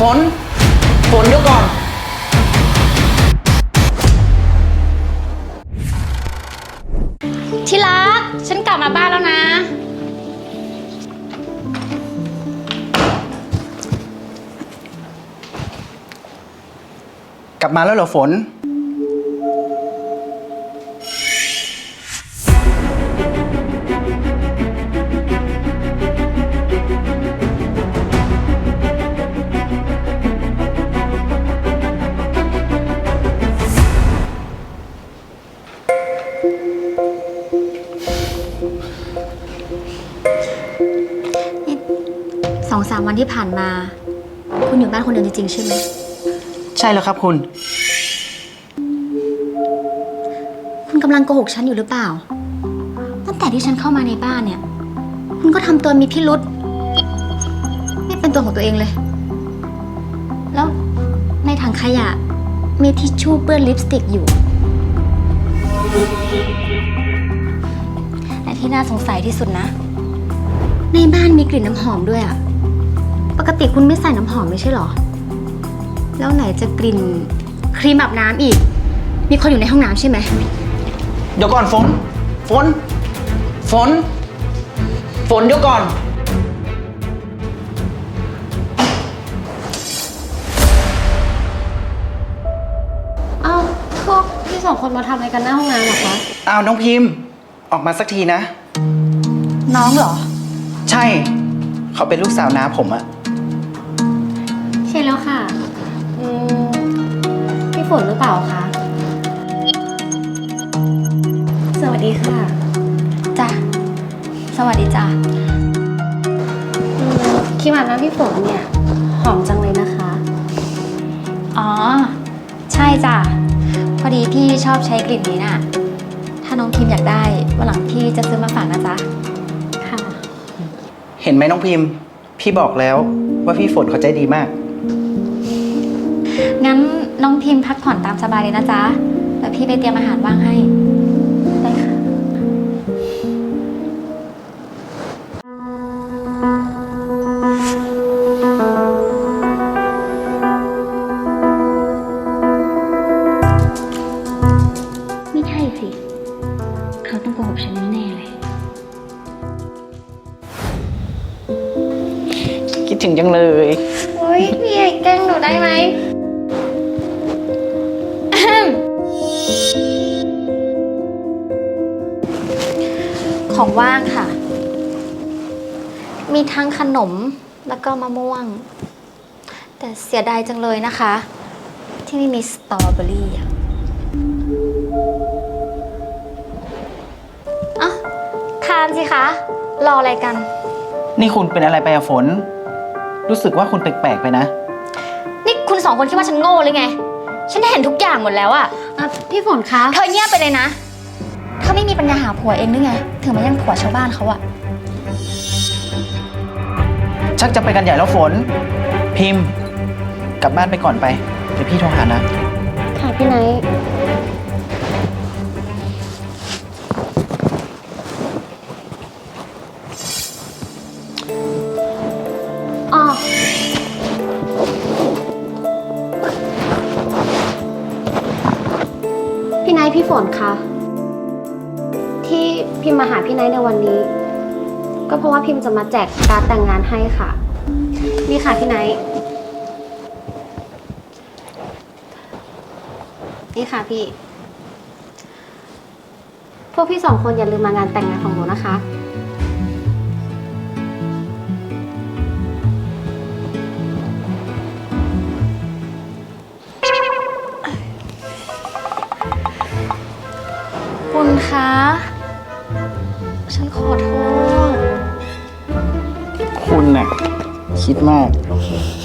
ฝน ฝนเดี๋ยวก่อน ที่รัก ฉันกลับมาบ้านแล้วนะ กลับมาแล้วเหรอฝน สองสามวันที่ผ่านมา คุณอยู่บ้านคนเดียวจริงๆใช่ไหม ใช่แล้วครับคุณ คุณกำลังโกหกฉันอยู่หรือเปล่า ตั้งแต่ที่ฉันเข้ามาในบ้านเนี่ย คุณก็ทำตัวมีพิรุษไม่เป็นตัวของตัวเองเลย แล้วในถังขยะมีทิชชู่เปื้อนลิปสติกอยู่ และที่น่าสงสัยที่สุดนะ ในบ้านมีกลิ่นน้ำหอมด้วยอะ ปกติคุณไม่ใส่น้ำหอมไม่ใช่หรอ แล้วไหนจะกลิ่นครีมอาบน้ำอีก มีคนอยู่ในห้องน้ำใช่ไหม เดี๋ยวก่อนฝน ฝน ฝน ฝนเดี๋ยวก่อน เอ้าพวกพี่สองคนมาทำอะไรกันหน้าห้องน้ำเหรอคะ อ้าวน้องพิมพ์ ออกมาสักทีนะ น้องเหรอ ใช่ เขาเป็นลูกสาวน้าผมอะ ใช่แล้วค่ะอืมพี่ฝนหรือเปล่าคะ สวัสดีค่ะจ้ะสวัสดีจ้ะอืมครีมอาบน้ำพี่ฝนเนี่ย หอมจังเลยนะคะ อ๋อ ใช่จ้ะพอดีพี่ชอบใช้กลิ่นนี้น่ะ ถ้าน้องพิมพ์อยากได้วันหลังพี่จะซื้อมาฝากนะจ๊ะค่ะ เห็นไหมน้องพิมพ์ พี่บอกแล้วว่าพี่ฝนเขาใจดีมาก งั้นน้องพิมพ์พักผ่อนตามสบายเลยนะจ๊ะเดี๋ยวพี่ไปเตรียมอาหารว่างให้ ได้ค่ะ ไม่ใช่สิ เขาต้องโกหกฉันแน่ คิดถึงจังเลยโอ้ยพี่เอกแกล้งหนูได้ไหมของว่างค่ะ มีทั้งขนมแล้วก็มะม่วง แต่เสียดายจังเลยนะคะ ที่ไม่มีสตรอเบอรี่อะอะทานสิคะ รออะไรกัน นี่คุณเป็นอะไรไปอะฝน รู้สึกว่าคุณแปลกๆไปนะ นี่คุณสองคนคิดว่าฉันโง่หรือไง ฉันเห็นทุกอย่างหมดแล้วอะอะพี่ฝนคะ เธอเงียบไปเลยนะ เธอไม่มีปัญญาหาผัวเองหรือไง ถึงมายังผัวชาวบ้านเขาอะชักจะไปกันใหญ่แล้วฝน พิมพ์ กลับบ้านไปก่อนไป เดี๋ยวพี่โทรหานะ ค่ะพี่ไนท์ พี่ฝนคะที่พิมพ์มาหาพี่ไนท์ในวันนี้ ก็เพราะว่าพิมพ์จะมาแจกการดแต่งงานให้ค่ะ นี่ค่ะพี่ไนท์นี่ค่ะพี่ พวกพี่สองคนอย่าลืมมางานแต่งงานของหนูนะคะ คุณคะ ฉันขอโทษ คุณน่ะ คิดมากฉ